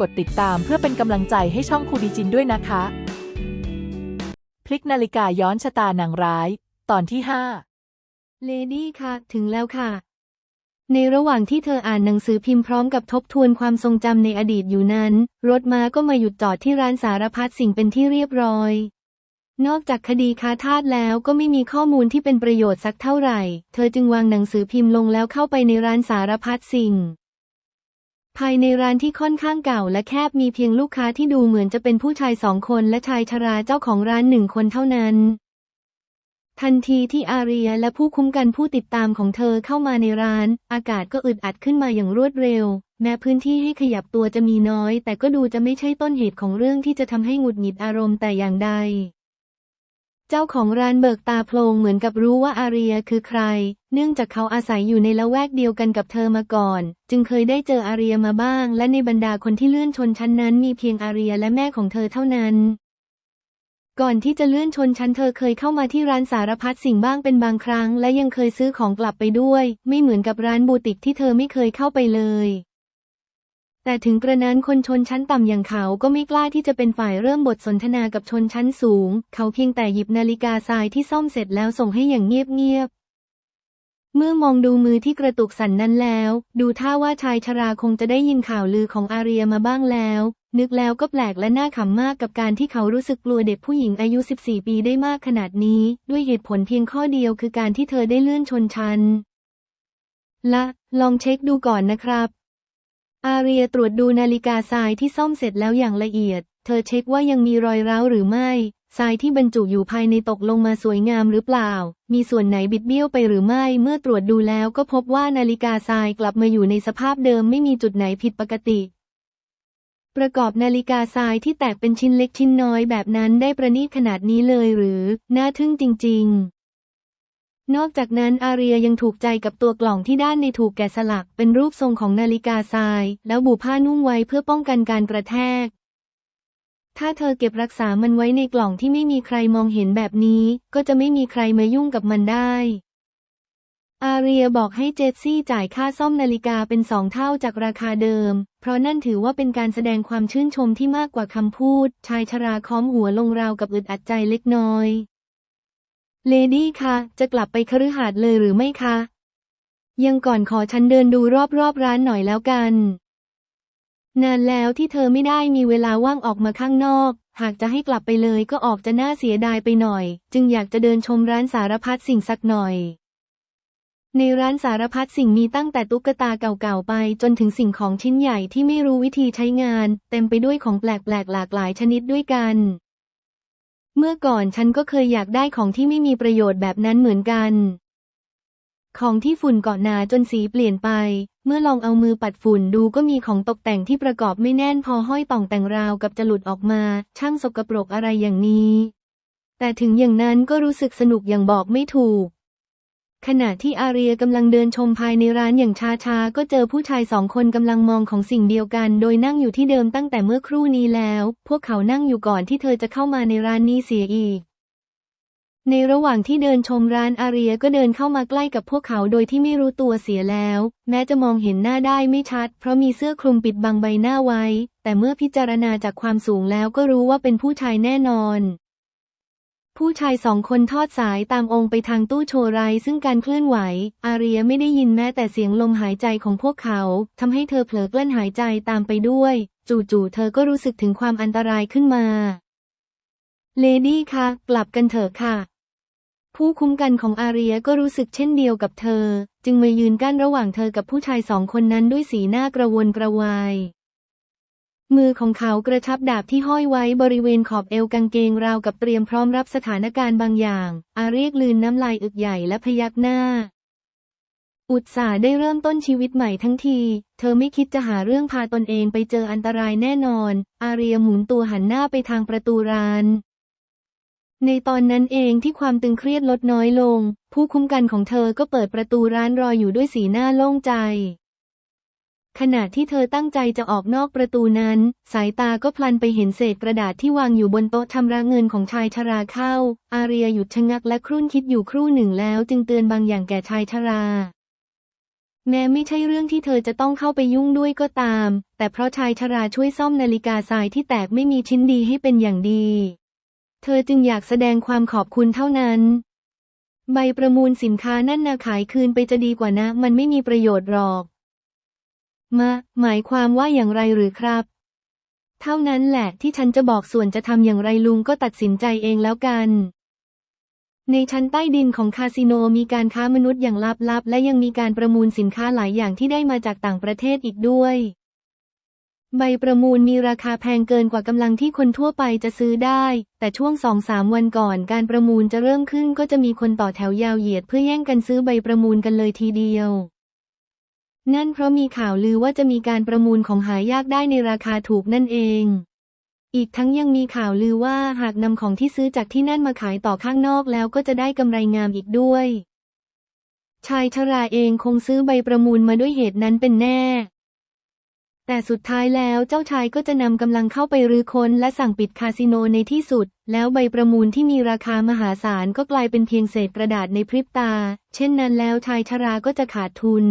กดติดตามเพื่อเป็นกำลังใจให้ช่องครูดีจินด้วยนะคะ พลิกนาฬิกาย้อนชะตานางร้าย ตอนที่5เลดี้ค่ะ ถึงแล้วค่ะ ในระหว่างที่เธออ่านหนังสือพิมพ์พร้อมกับทบทวนความทรงจำในอดีตอยู่นั้น รถม้าก็มาหยุดจอดที่ร้านสารพัดสิ่งเป็นที่เรียบร้อย นอกจากคดีค้าทาสแล้วก็ไม่มีข้อมูลที่เป็นประโยชน์สักเท่าไหร่ เธอจึงวางหนังสือพิมพ์ลงแล้วเข้าไปในร้านสารพัดสิ่ง ภายในร้านที่ค่อนข้างเก่าและแคบมีเพียงลูกค้าที่ดูเหมือนจะเป็นผู้ชายสองคนและชายชราเจ้าของร้านหนึ่งคนเท่านั้น ทันทีที่อาเรียและผู้คุ้มกันผู้ติดตามของเธอเข้ามาในร้าน อากาศก็อึดอัดขึ้นมาอย่างรวดเร็ว แม้พื้นที่ให้ขยับตัวจะมีน้อย แต่ก็ดูจะไม่ใช่ต้นเหตุของเรื่องที่จะทำให้หงุดหงิดอารมณ์แต่อย่างใด เจ้าของร้านเบิกตาโพลงเหมือนกับรู้ว่าอาเรียคือใคร เนื่องจากเขาอาศัยอยู่ในละแวกเดียวกันกับเธอมาก่อน จึงเคยได้เจออาเรียมาบ้าง และในบรรดาคนที่เลื่อนชนชั้นนั้นมีเพียงอาเรียและแม่ของเธอเท่านั้น ก่อนที่จะเลื่อนชนชั้นเธอเคยเข้ามาที่ร้านสารพัดสิ่งบ้างเป็นบางครั้ง และยังเคยซื้อของกลับไปด้วย ไม่เหมือนกับร้านบูติกที่เธอไม่เคยเข้าไปเลย แต่ถึงกระนั้นคนชนชั้นต่ำอย่างเขาก็ไม่กล้าที่จะเป็นฝ่ายเริ่มบทสนทนากับชนชั้นสูง เขาเพียงแต่หยิบนาฬิกาทรายที่ซ่อมเสร็จแล้วส่งให้อย่างเงียบๆ เมื่อมองดูมือที่กระตุกสั่นนั้นแล้ว ดูท่าว่าชายชราคงจะได้ยินข่าวลือของอาเรียมาบ้างแล้ว นึกแล้วก็แปลกและน่าขำมากกับการที่เขารู้สึกกลัวเด็กผู้หญิงอายุ 14 ปีได้มากขนาดนี้ ด้วยเหตุผลเพียงข้อเดียวคือการที่เธอได้เลื่อนชนชั้นละ ลองเช็คดูก่อนนะครับ อาเรียตรวจดูนาฬิกาทรายที่ซ่อมเสร็จแล้วอย่างละเอียด เธอเช็คว่ายังมีรอยร้าวหรือไม่ ทรายที่บรรจุอยู่ภายในตกลงมาสวยงามหรือเปล่า มีส่วนไหนบิดเบี้ยวไปหรือไม่ เมื่อตรวจดูแล้วก็พบว่านาฬิกาทรายกลับมาอยู่ในสภาพเดิมไม่มีจุดไหนผิดปกติ ประกอบนาฬิกาทรายที่แตกเป็นชิ้นเล็กชิ้นน้อยแบบนั้นได้ประณีตขนาดนี้เลยหรือ น่าทึ่งจริง ๆ นอกจากนั้นอาเรียยังถูกใจกับตัวกล่องที่ด้านในถูกแกะสลักเป็นรูปทรงของนาฬิกาทราย แล้วบูผ้านุ่งไว้เพื่อป้องกันการกระแทก ถ้าเธอเก็บรักษามันไว้ในกล่องที่ไม่มีใครมองเห็นแบบนี้ ก็จะไม่มีใครมายุ่งกับมันได้ อาเรียบอกให้เจสซี่จ่ายค่าซ่อมนาฬิกาเป็นสองเท่าจากราคาเดิม เพราะนั่นถือว่าเป็นการแสดงความชื่นชมที่มากกว่าคำพูด ชายชราค้อมหัวลงราวกับอึดอัดใจเล็กน้อย เลดี้คะ จะกลับไปคฤหาสน์เลยหรือไม่คะ ยังก่อนขอฉันเดินดูรอบๆร้านหน่อยแล้วกัน นานแล้วที่เธอไม่ได้มีเวลาว่างออกมาข้างนอก หากจะให้กลับไปเลยก็ออกจะน่าเสียดายไปหน่อย จึงอยากจะเดินชมร้านสารพัดสิ่งสักหน่อย ในร้านสารพัดสิ่งมีตั้งแต่ตุ๊กตาเก่าๆไป จนถึงสิ่งของชิ้นใหญ่ที่ไม่รู้วิธีใช้งาน เต็มไปด้วยของแปลกๆหลากหลายชนิดด้วยกัน เมื่อก่อนฉันก็เคยอยากได้ของที่ไม่มีประโยชน์แบบนั้นเหมือนกัน ของที่ฝุ่นเกาะหนาจนสีเปลี่ยนไป เมื่อลองเอามือปัดฝุ่นดูก็มีของตกแต่งที่ประกอบไม่แน่นพอห้อยต่องแต่งราวกับจะหลุดออกมา ช่างสกปรกอะไรอย่างนี้ แต่ถึงอย่างนั้นก็รู้สึกสนุกอย่างบอกไม่ถูก ขณะที่อาเรียกำลังเดินชมภายในร้านอย่างช้าๆ ก็เจอผู้ชายสองคนกำลังมองของสิ่งเดียวกัน โดยนั่งอยู่ที่เดิมตั้งแต่เมื่อครู่นี้แล้ว พวกเขานั่งอยู่ก่อนที่เธอจะเข้ามาในร้านนี้เสียอีก ในระหว่างที่เดินชมร้านอาเรียก็เดินเข้ามาใกล้กับพวกเขาโดยที่ไม่รู้ตัวเสียแล้ว แม้จะมองเห็นหน้าได้ไม่ชัด เพราะมีเสื้อคลุมปิดบังใบหน้าไว้ แต่เมื่อพิจารณาจากความสูงแล้วก็รู้ว่าเป็นผู้ชายแน่นอน ผู้ชายสองคนทอดสายตามองไปทางตู้โชว์ไรซึ่งการเคลื่อนไหว อาเรียไม่ได้ยินแม้แต่เสียงลมหายใจของพวกเขาทำให้เธอเผลอกลั้นหายใจตามไปด้วย จู่ๆเธอก็รู้สึกถึงความอันตรายขึ้นมา เลดี้คะ กลับกันเถอะค่ะ ผู้คุ้มกันของอาเรียก็รู้สึกเช่นเดียวกับเธอ จึงมายืนกั้นระหว่างเธอกับผู้ชายสองคนนั้นด้วยสีหน้ากระวนกระวาย มือของเขากระชับดาบที่ห้อยไว้บริเวณขอบเอวกางเกงราวกับเตรียมพร้อมรับสถานการณ์บางอย่าง อาเรียกลืนน้ำลายอึกใหญ่และพยักหน้า อุตสาห์ได้เริ่มต้นชีวิตใหม่ทั้งที เธอไม่คิดจะหาเรื่องพาตนเองไปเจออันตรายแน่นอน อาเรียหมุนตัวหันหน้าไปทางประตูร้านในตอนนั้นเองที่ความตึงเครียดลดน้อยลง ผู้คุ้มกันของเธอก็เปิดประตูร้านรออยู่ด้วยสีหน้าโล่งใจ ขณะที่เธอตั้งใจจะออกนอกประตูนั้น สายตาก็พลันไปเห็นเศษกระดาษที่วางอยู่บนโต๊ะชำระเงินของชายชราเข้า อาเรียหยุดชะงักและครุ่นคิดอยู่ครู่หนึ่งแล้วจึงเตือนบางอย่างแก่ชายชรา แม้ไม่ใช่เรื่องที่เธอจะต้องเข้าไปยุ่งด้วยก็ตาม แต่เพราะชายชราช่วยซ่อมนาฬิกาทรายที่แตกไม่มีชิ้นดีให้เป็นอย่างดี เธอจึงอยากแสดงความขอบคุณเท่านั้นใบประมูลสินค้านั่นนาขายคืนไปจะดีกว่านะ มันไม่มีประโยชน์หรอก มาหมายความว่าอย่างไรหรือครับ เท่านั้นแหละที่ฉันจะบอกส่วนจะทำอย่างไรลุงก็ตัดสินใจเองแล้วกัน ในชั้นใต้ดินของคาสิโนมีการค้ามนุษย์อย่างลับๆ และยังมีการประมูลสินค้าหลายอย่างที่ได้มาจากต่างประเทศอีกด้วย ใบประมูลมีราคาแพงเกินกว่ากำลังที่คนทั่วไปจะซื้อได้ แต่ช่วงสองสามวันก่อนการประมูลจะเริ่มขึ้นก็จะมีคนต่อแถวยาวเหยียดเพื่อแย่งกันซื้อใบประมูลกันเลยทีเดียว นั่นเพราะมีข่าวลือว่าจะมีการประมูลของหายากได้ในราคาถูกนั่นเอง อีกทั้งยังมีข่าวลือว่าหากนำของที่ซื้อจากที่นั่นมาขายต่อข้างนอกแล้วก็จะได้กำไรงามอีกด้วย ชายชราเองคงซื้อใบประมูลมาด้วยเหตุนั้นเป็นแน่ แต่สุดท้ายแล้วเจ้าชายก็จะนำกำลังเข้าไปรื้อค้นและสั่งปิดคาสิโนในที่สุด แล้วใบประมูลที่มีราคามหาศาลก็กลายเป็นเพียงเศษกระดาษในพริบตา เช่นนั้นแล้วชายชราก็จะขาดทุน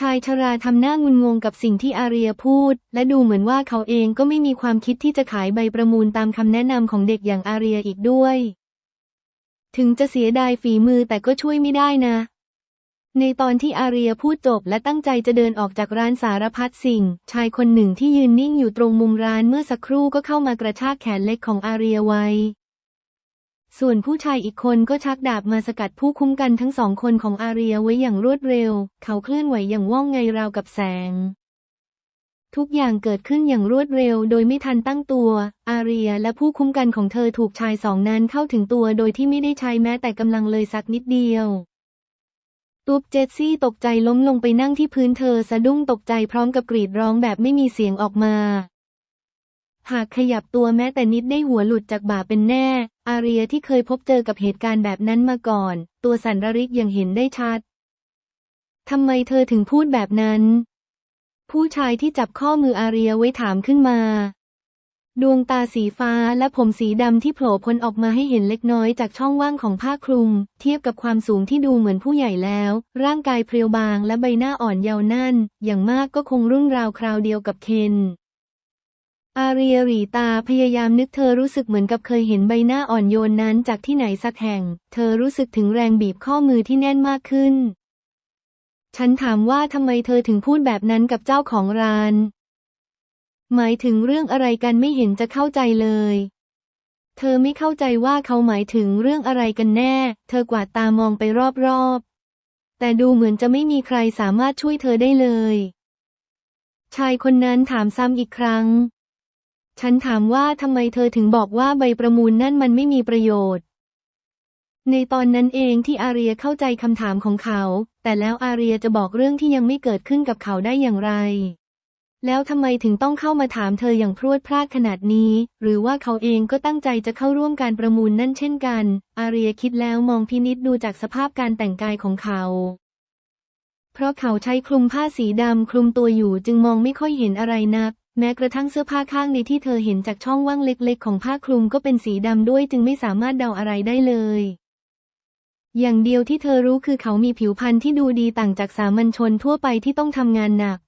ชายชราทำหน้างุนงงกับสิ่งที่อาเรียพูด และดูเหมือนว่าเขาเองก็ไม่มีความคิดที่จะขายใบประมูลตามคำแนะนำของเด็กอย่างอาเรียอีกด้วย ถึงจะเสียดายฝีมือแต่ก็ช่วยไม่ได้นะ ในตอนที่อาเรียพูดจบและตั้งใจจะเดินออกจากร้านสารพัดสิ่ง ชายคนหนึ่งที่ยืนนิ่งอยู่ตรงมุมร้านเมื่อสักครู่ก็เข้ามากระชากแขนเล็กของอาเรียไว้ ส่วนผู้ชายอีกคนก็ชักดาบมาสกัดผู้คุ้มกันทั้งสองคนของอาเรียไว้อย่างรวดเร็ว เขาเคลื่อนไหวอย่างว่องไงราวกับแสง ทุกอย่างเกิดขึ้นอย่างรวดเร็ว โดยไม่ทันตั้งตัว อาเรียและผู้คุ้มกันของเธอถูกชายสองนั้นเข้าถึงตัวโดยที่ไม่ได้ใช้แม้แต่กำลังเลยสักนิดเดียวตุ๊บเจสซี่ตกใจล้มลงไปนั่งที่พื้นเธอสะดุ้งตกใจพร้อมกับกรีดร้องแบบไม่มีเสียงออกมา หากขยับตัวแม้แต่นิดได้หัวหลุดจากบ่าเป็นแน่ อาเรียที่เคยพบเจอกับเหตุการณ์แบบนั้นมาก่อน ตัวสันระริกย่างเห็นได้ชัด ทำไมเธอถึงพูดแบบนั้น ผู้ชายที่จับข้อมืออาเรียไว้ถามขึ้นมา ดวงตาสีฟ้าและผมสีดำที่โผล่พ้นออกมาให้เห็นเล็กน้อยจากช่องว่างของผ้าคลุม เทียบกับความสูงที่ดูเหมือนผู้ใหญ่แล้ว ร่างกายเพรียวบางและใบหน้าอ่อนเยาว์นั่น อย่างมากก็คงรุ่นราวคราวเดียวกับเคน อาเรียรีตาพยายามนึกเธอรู้สึกเหมือนกับเคยเห็นใบหน้าอ่อนโยนนั้นจากที่ไหนสักแห่ง เธอรู้สึกถึงแรงบีบข้อมือที่แน่นมากขึ้น ฉันถามว่าทำไมเธอถึงพูดแบบนั้นกับเจ้าของร้าน หมายถึงเรื่องอะไรกันไม่เห็นจะเข้าใจเลย เธอไม่เข้าใจว่าเขาหมายถึงเรื่องอะไรกันแน่ เธอกวาดตามองไปรอบๆ แต่ดูเหมือนจะไม่มีใครสามารถช่วยเธอได้เลย ชายคนนั้นถามซ้ำอีกครั้ง ฉันถามว่าทำไมเธอถึงบอกว่าใบประมูลนั่นมันไม่มีประโยชน์ ในตอนนั้นเองที่อาเรียเข้าใจคำถามของเขา แต่แล้วอาเรียจะบอกเรื่องที่ยังไม่เกิดขึ้นกับเขาได้อย่างไร แล้วทำไมถึงต้องเข้ามาถามเธออย่างพรวดพลาดขนาดนี้ หรือว่าเขาเองก็ตั้งใจจะเข้าร่วมการประมูลนั่นเช่นกัน อาเรียคิดแล้วมองพินิษดูจากสภาพการแต่งกายของเขาเพราะเขาใช้คลุมผ้าสีดำคลุมตัวอยู่จึงมองไม่ค่อยเห็นอะไรนัก แม้กระทั่งเสื้อผ้าข้างในที่เธอเห็นจากช่องว่างเล็กๆ ของผ้าคลุมก็เป็นสีดำด้วยจึงไม่สามารถเดาอะไรได้เลย อย่างเดียวที่เธอรู้คือเขามีผิวพรรณที่ดูดีต่างจากสามัญชนทั่วไปที่ต้องทำงานหนัก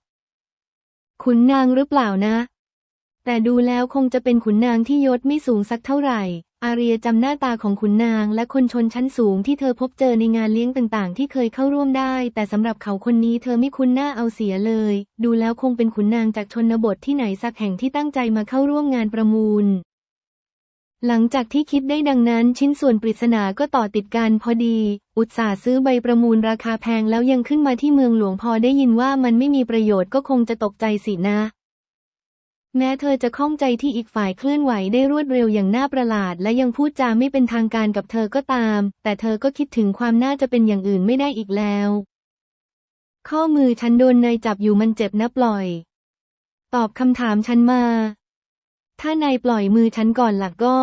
ขุนนางหรือเปล่านะ แต่ดูแล้วคงจะเป็นขุนนางที่ยศไม่สูงสักเท่าไหร่ อาเรียจำหน้าตาของขุนนางและคนชนชั้นสูงที่เธอพบเจอในงานเลี้ยงต่างๆ ที่เคยเข้าร่วมได้ แต่สำหรับเขาคนนี้เธอไม่คุ้นหน้าเอาเสียเลย ดูแล้วคงเป็นขุนนางจากชนบทที่ไหนสักแห่งที่ตั้งใจมาเข้าร่วมงานประมูล หลังจากที่คิดได้ดังนั้นชิ้นส่วนปริศนาก็ต่อติดกันพอดี อุตส่าห์ซื้อใบประมูลราคาแพงแล้วยังขึ้นมาที่เมืองหลวงพอได้ยินว่ามันไม่มีประโยชน์ก็คงจะตกใจสินะ แม้เธอจะข้องใจที่อีกฝ่ายเคลื่อนไหวได้รวดเร็วอย่างน่าประหลาด และยังพูดจาไม่เป็นทางการกับเธอก็ตาม แต่เธอก็คิดถึงความน่าจะเป็นอย่างอื่นไม่ได้อีกแล้ว ข้อมือฉันโดนนายจับอยู่มันเจ็บนะปล่อย ตอบคำถามฉันมา ถ้านายปล่อยมือฉันก่อนหลักก็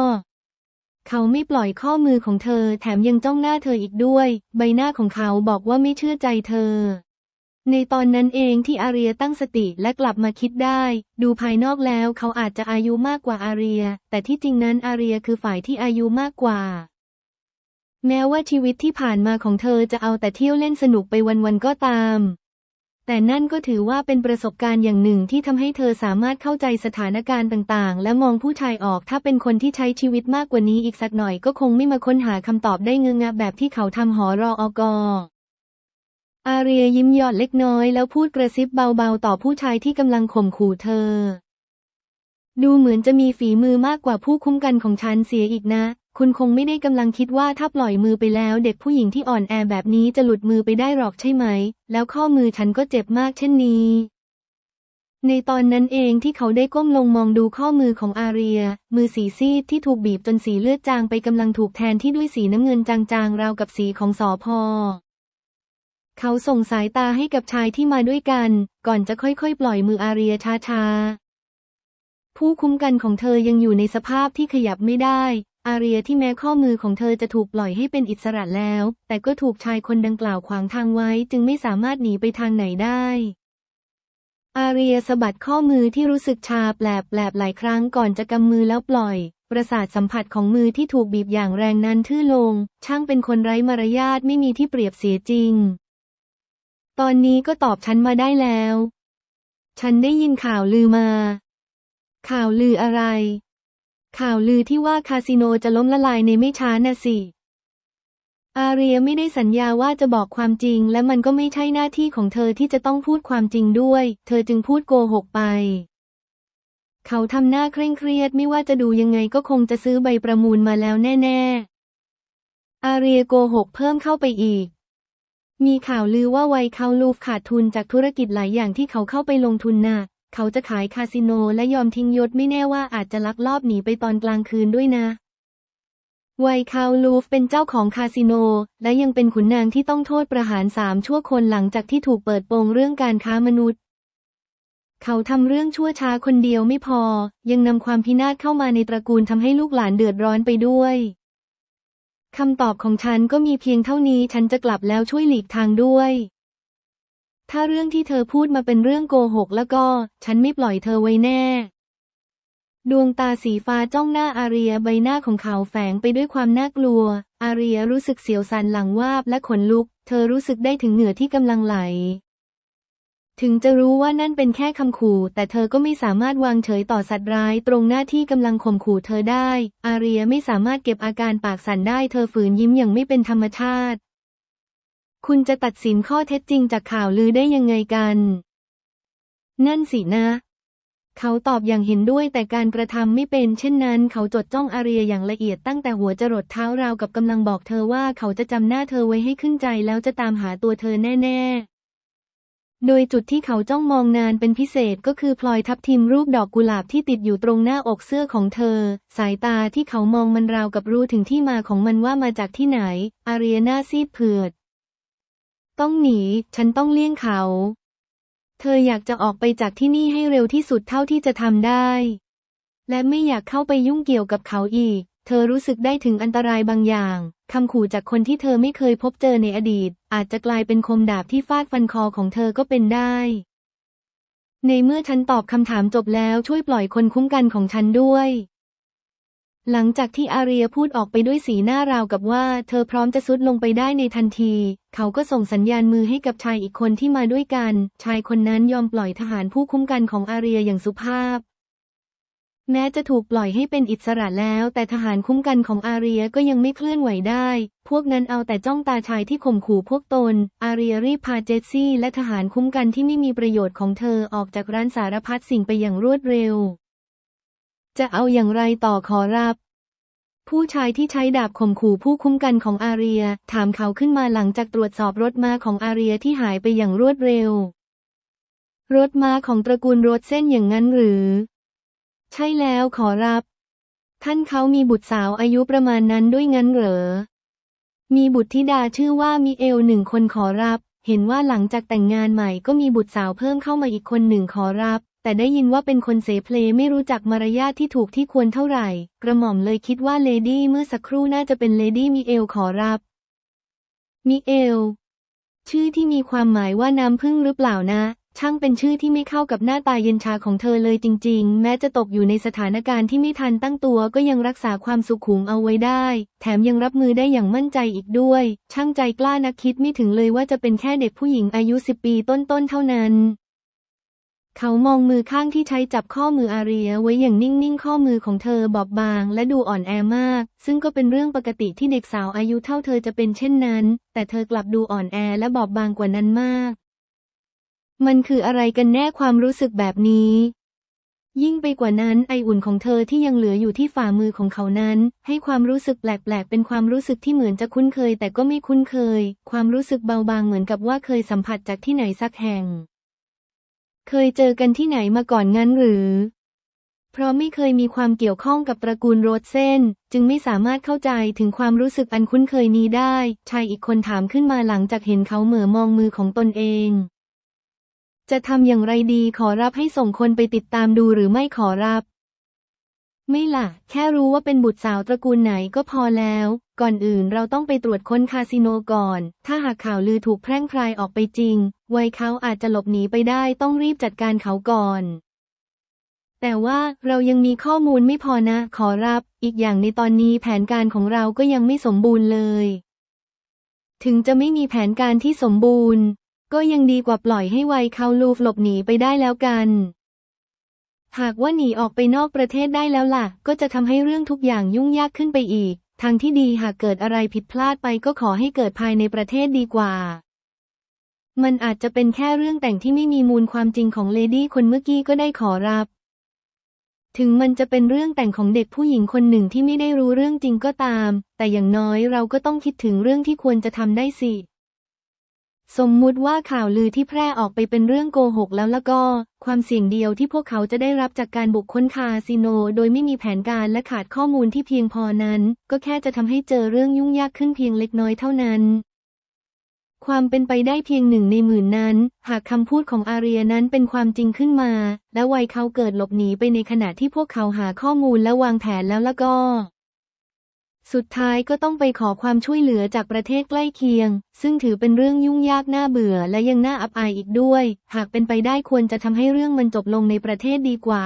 เขาไม่ปล่อยข้อมือของเธอ แถมยังจ้องหน้าเธออีกด้วย ใบหน้าของเขาบอกว่าไม่เชื่อใจเธอ ในตอนนั้นเองที่อาเรียตั้งสติและกลับมาคิดได้ ดูภายนอกแล้วเขาอาจจะอายุมากกว่าอาเรีย แต่ที่จริงนั้นอาเรียคือฝ่ายที่อายุมากกว่า แม้ว่าชีวิตที่ผ่านมาของเธอจะเอาแต่เที่ยวเล่นสนุกไปวันๆก็ตาม แต่นั่นก็ถือว่าเป็นประสบการณ์อย่างหนึ่งที่ทำให้เธอสามารถเข้าใจสถานการณ์ต่างๆ และมองผู้ชายออกถ้าเป็นคนที่ใช้ชีวิตมากกว่านี้อีกสักหน่อยก็คงไม่มาค้นหาคำตอบได้เงืงะแบบที่เขาทำหอรออกอ อาเรียยิ้มหยอดเล็กน้อยแล้วพูดกระซิบเบาๆ ต่อผู้ชายที่กำลังข่มขู่เธอ ดูเหมือนจะมีฝีมือมากกว่าผู้คุ้มกันของฉันเสียอีกนะ คุณคงไม่ได้กำลังคิดว่าถ้าปล่อยมือไปแล้วเด็กผู้หญิงที่อ่อนแอแบบนี้จะหลุดมือไปได้หรอกใช่ไหม แล้วข้อมือฉันก็เจ็บมากเช่นนี้ ในตอนนั้นเองที่เขาได้ก้มลงมองดูข้อมือของอาเรีย มือสีซีดที่ถูกบีบจนสีเลือดจางไปกำลังถูกแทนที่ด้วยสีน้ำเงินจางๆ ราวกับสีของสอพอ เขาส่งสายตาให้กับชายที่มาด้วยกัน ก่อนจะค่อยๆ ปล่อยมืออาเรียช้าๆ ผู้คุ้มกันของเธอยังอยู่ในสภาพที่ขยับไม่ได้ อาเรียที่แม้ข้อมือของเธอจะถูกปล่อยให้เป็นอิสระแล้ว แต่ก็ถูกชายคนดังกล่าวขวางทางไว้ จึงไม่สามารถหนีไปทางไหนได้ อาเรียสะบัดข้อมือที่รู้สึกชาแปลบแปลบหลายครั้งก่อนจะกำมือแล้วปล่อยประสาทสัมผัสของมือที่ถูกบีบอย่างแรงนั้นทื่อลง ช่างเป็นคนไร้มารยาทไม่มีที่เปรียบเสียจริง ตอนนี้ก็ตอบฉันมาได้แล้ว ฉันได้ยินข่าวลือมา ข่าวลืออะไร ข่าวลือที่ว่าคาสิโนจะล้มละลายในไม่ช้าน่ะสิ อาเรียไม่ได้สัญญาว่าจะบอกความจริง และมันก็ไม่ใช่หน้าที่ของเธอที่จะต้องพูดความจริงด้วย เธอจึงพูดโกหกไป เขาทำหน้าเคร่งเครียดไม่ว่าจะดูยังไงก็คงจะซื้อใบประมูลมาแล้วแน่ ๆ อาเรียโกหกเพิ่มเข้าไปอีก มีข่าวลือว่าไวเขาลูฟขาดทุนจากธุรกิจหลายอย่างที่เขาเข้าไปลงทุนน่ะ เขาจะขายคาสิโนและยอมทิ้งยศไม่แน่ว่าอาจจะลักลอบหนีไปตอนกลางคืนด้วยนะ ไวคาลูฟเป็นเจ้าของคาสิโน และยังเป็นขุนนางที่ต้องโทษประหารสามชั่วคนหลังจากที่ถูกเปิดโปงเรื่องการค้ามนุษย์ เขาทำเรื่องชั่วช้าคนเดียวไม่พอ ยังนำความพินาศเข้ามาในตระกูลทำให้ลูกหลานเดือดร้อนไปด้วย คำตอบของฉันก็มีเพียงเท่านี้ฉันจะกลับแล้วช่วยหลีกทางด้วย ถ้าเรื่องที่เธอพูดมาเป็นเรื่องโกหกแล้วก็ ฉันไม่ปล่อยเธอไว้แน่ ดวงตาสีฟ้าจ้องหน้าอาเรียใบหน้าของเขาแฝงไปด้วยความน่ากลัว อาเรียรู้สึกเสียวสันหลังวาบและขนลุก เธอรู้สึกได้ถึงเหงื่อที่กำลังไหล ถึงจะรู้ว่านั่นเป็นแค่คำขู่ แต่เธอก็ไม่สามารถวางเฉยต่อสัตว์ร้ายตรงหน้าที่กำลังข่มขู่เธอได้ อาเรียไม่สามารถเก็บอาการปากสั่นได้ เธอฝืนยิ้มอย่างไม่เป็นธรรมชาติ คุณจะตัดสินข้อเท็จจริงจากข่าวลือได้ยังไงกัน นั่นสินะ เขาตอบอย่างเห็นด้วยแต่การกระทำไม่เป็น เช่นนั้น เขาจดจ้องอาเรียอย่างละเอียดตั้งแต่หัวจรดเท้าราวกับกำลังบอกเธอว่าเขาจะจำหน้าเธอไว้ให้ขึ้นใจแล้วจะตามหาตัวเธอแน่ ๆ โดยจุดที่เขาจ้องมองนานเป็นพิเศษก็คือพลอยทับทิมรูปดอกกุหลาบที่ติดอยู่ตรงหน้าอกเสื้อของเธอ สายตาที่เขามองมันราวกับรู้ถึงที่มาของมันว่ามาจากที่ไหน อารียนาซีดเผือด ต้องหนี ฉันต้องเลี่ยงเขา เธออยากจะออกไปจากที่นี่ให้เร็วที่สุดเท่าที่จะทำได้ และไม่อยากเข้าไปยุ่งเกี่ยวกับเขาอีก เธอรู้สึกได้ถึงอันตรายบางอย่าง คำขู่จากคนที่เธอไม่เคยพบเจอในอดีต อาจจะกลายเป็นคมดาบที่ฟาดฟันคอของเธอก็เป็นได้ ในเมื่อฉันตอบคำถามจบแล้วช่วยปล่อยคนคุ้มกันของฉันด้วย หลังจากที่อาเรียพูดออกไปด้วยสีหน้าราวกับว่าเธอพร้อมจะซุดลงไปได้ในทันที เขาก็ส่งสัญญาณมือให้กับชายอีกคนที่มาด้วยกัน ชายคนนั้นยอมปล่อยทหารผู้คุ้มกันของอาเรียอย่างสุภาพ แม้จะถูกปล่อยให้เป็นอิสระแล้ว แต่ทหารคุ้มกันของอาเรียก็ยังไม่เคลื่อนไหวได้ พวกนั้นเอาแต่จ้องตาชายที่ข่มขู่พวกตน อาเรียรีบพาเจสซี่และทหารคุ้มกันที่ไม่มีประโยชน์ของเธอออกจากร้านสารพัดสิ่งไปอย่างรวดเร็ว จะเอาอย่างไรต่อขอรับ ผู้ชายที่ใช้ดาบข่มขู่ผู้คุ้มกันของอาเรีย ถามเขาขึ้นมาหลังจากตรวจสอบรถม้าของอาเรียที่หายไปอย่างรวดเร็ว รถม้าของตระกูลรถเส้นอย่างนั้นหรือ ใช่แล้วขอรับ ท่านเขามีบุตรสาวอายุประมาณนั้นด้วยงั้นเหรอ มีบุตรธิดาชื่อว่ามีเอลหนึ่งคนขอรับ เห็นว่าหลังจากแต่งงานใหม่ก็มีบุตรสาวเพิ่มเข้ามาอีกคนหนึ่งขอรับ แต่ได้ยินว่าเป็นคนเสเพลไม่รู้จักมารยาทที่ถูกที่ควรเท่าไหร่ กระหม่อมเลยคิดว่าเลดี้เมื่อสักครู่น่าจะเป็นเลดี้มีเอลขอรับมีเอล ชื่อที่มีความหมายว่าน้ำพึ่งหรือเปล่านะ ช่างเป็นชื่อที่ไม่เข้ากับหน้าตาเย็นชาของเธอเลยจริง ๆ แม้จะตกอยู่ในสถานการณ์ที่ไม่ทันตั้งตัวก็ยังรักษาความสุขุมเอาไว้ได้ แถมยังรับมือได้อย่างมั่นใจอีกด้วย ช่างใจกล้านักคิดไม่ถึงเลยว่าจะเป็นแค่เด็กผู้หญิงอายุสิบปีต้นๆเท่านั้น เขามองมือข้างที่ใช้จับข้อมืออาเรียไว้อย่างนิ่งๆ ข้อมือของเธอบอบบางและดูอ่อนแอมาก ซึ่งก็เป็นเรื่องปกติที่เด็กสาวอายุเท่าเธอจะเป็นเช่นนั้น แต่เธอกลับดูอ่อนแอและบอบบางกว่านั้นมาก มันคืออะไรกันแน่ความรู้สึกแบบนี้ ยิ่งไปกว่านั้นไออุ่นของเธอที่ยังเหลืออยู่ที่ฝ่ามือของเขานั้น ให้ความรู้สึกแปลกๆ เป็นความรู้สึกที่เหมือนจะคุ้นเคย แต่ก็ไม่คุ้นเคย ความรู้สึกเบาบางเหมือนกับว่าเคยสัมผัสจากที่ไหนสักแห่ง เคยเจอกันที่ไหนมาก่อนงั้นหรือ เพราะไม่เคยมีความเกี่ยวข้องกับตระกูลโรสเซนจึงไม่สามารถเข้าใจถึงความรู้สึกอันคุ้นเคยนี้ได้ ชายอีกคนถามขึ้นมาหลังจากเห็นเขาเหม่อมองมือของตนเอง จะทำอย่างไรดีขอรับให้ส่งคนไปติดตามดูหรือไม่ขอรับ ไม่ล่ะ แค่รู้ว่าเป็นบุตรสาวตระกูลไหนก็พอแล้ว ก่อนอื่นเราต้องไปตรวจค้นคาสิโนก่อน ถ้าหากข่าวลือถูกแพร่งพรายออกไปจริง วัยเขาอาจจะหลบหนีไปได้ต้องรีบจัดการเขาก่อน แต่ว่าเรายังมีข้อมูลไม่พอนะ ขอรับ อีกอย่างในตอนนี้แผนการของเราก็ยังไม่สมบูรณ์เลยถึงจะไม่มีแผนการที่สมบูรณ์ ก็ยังดีกว่าปล่อยให้ไวเขาลูฟหลบหนีไปได้แล้วกัน หากว่าหนีออกไปนอกประเทศได้แล้วล่ะ ก็จะทำให้เรื่องทุกอย่างยุ่งยากขึ้นไปอีก ทางที่ดีหากเกิดอะไรผิดพลาดไปก็ขอให้เกิดภายในประเทศดีกว่า มันอาจจะเป็นแค่เรื่องแต่งที่ไม่มีมูลความจริงของเลดี้คนเมื่อกี้ก็ได้ขอรับ ถึงมันจะเป็นเรื่องแต่งของเด็กผู้หญิงคนหนึ่งที่ไม่ได้รู้เรื่องจริงก็ตาม แต่อย่างน้อยเราก็ต้องคิดถึงเรื่องที่ควรจะทำได้สิ สมมุติว่าข่าวลือที่แพร่ออกไปเป็นเรื่องโกหกแล้วแล้วก็ ความเสี่ยงเดียวที่พวกเขาจะได้รับจากการบุกค้นคาสิโน โดยไม่มีแผนการและขาดข้อมูลที่เพียงพอนั้น ก็แค่จะทำให้เจอเรื่องยุ่งยากขึ้นเพียงเล็กน้อยเท่านั้น ความเป็นไปได้เพียงหนึ่งในหมื่นนั้น หากคำพูดของอาเรียนั้นเป็นความจริงขึ้นมา และวัยเขาเกิดหลบหนีไปในขณะที่พวกเขาหาข้อมูลและวางแผนแล้วแล้วก็ สุดท้ายก็ต้องไปขอความช่วยเหลือจากประเทศใกล้เคียง ซึ่งถือเป็นเรื่องยุ่งยากน่าเบื่อและยังน่าอับอายอีกด้วย หากเป็นไปได้ควรจะทำให้เรื่องมันจบลงในประเทศดีกว่า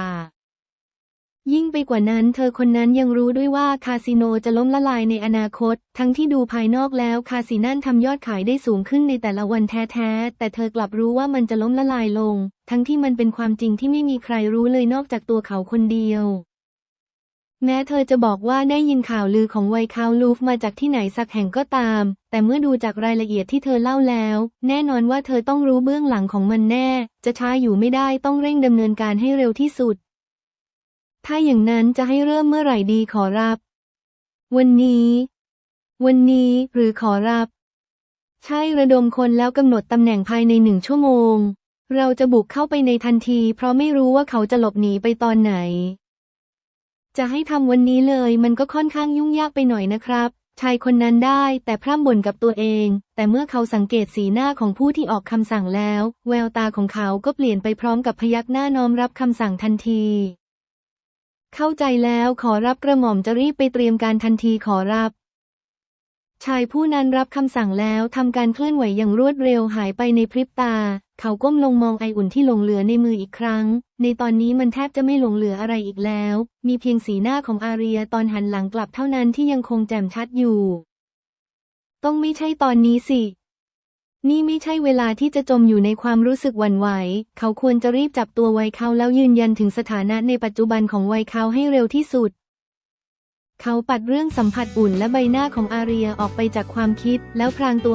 ยิ่งไปกว่านั้น เธอคนนั้นยังรู้ด้วยว่าคาสิโนจะล้มละลายในอนาคต ทั้งที่ดูภายนอกแล้วคาสินั่นทำยอดขายได้สูงขึ้นในแต่ละวันแท้ๆ แต่เธอกลับรู้ว่ามันจะล้มละลายลง ทั้งที่มันเป็นความจริงที่ไม่มีใครรู้เลยนอกจากตัวเขาคนเดียว แม้เธอจะบอกว่าได้ยินข่าวลือของไวคาวลูฟมาจากที่ไหนสักแห่งก็ตาม แต่เมื่อดูจากรายละเอียดที่เธอเล่าแล้ว แน่นอนว่าเธอต้องรู้เบื้องหลังของมันแน่ จะช้าอยู่ไม่ได้ต้องเร่งดำเนินการให้เร็วที่สุด ถ้าอย่างนั้นจะให้เริ่มเมื่อไหร่ดีขอรับ วันนี้ วันนี้หรือขอรับ ใช่ระดมคนแล้วกำหนดตำแหน่งภายในหนึ่งชั่วโมง เราจะบุกเข้าไปในทันที เพราะไม่รู้ว่าเขาจะหลบหนีไปตอนไหน จะให้ทำวันนี้เลยมันก็ค่อนข้างยุ่งยากไปหน่อยนะครับชายคนนั้นได้แต่พร่ำบ่นกับตัวเอง แต่เมื่อเขาสังเกตสีหน้าของผู้ที่ออกคำสั่งแล้ว แววตาของเขาก็เปลี่ยนไปพร้อมกับพยักหน้าน้อมรับคำสั่งทันที เข้าใจแล้วขอรับกระหม่อมจะรีบไปเตรียมการทันทีขอรับ ชายผู้นั้นรับคำสั่งแล้วทำการเคลื่อนไหวอย่างรวดเร็วหายไปในพริบตา เขาก้มลงมองไออุ่นที่หลงเหลือในมืออีกครั้ง ในตอนนี้มันแทบจะไม่หลงเหลืออะไรอีกแล้ว มีเพียงสีหน้าของอาเรียตอนหันหลังกลับเท่านั้นที่ยังคงแจ่มชัดอยู่ ต้องไม่ใช่ตอนนี้สิ นี่ไม่ใช่เวลาที่จะจมอยู่ในความรู้สึกหวั่นไหว เขาควรจะรีบจับตัวไวเขาแล้วยืนยันถึงสถานะในปัจจุบันของไวเขาให้เร็วที่สุด เขาปัดเรื่องสัมผัสอุ่นและใบหน้าของอาเรียออกไปจากความคิดแล้วพรางตัว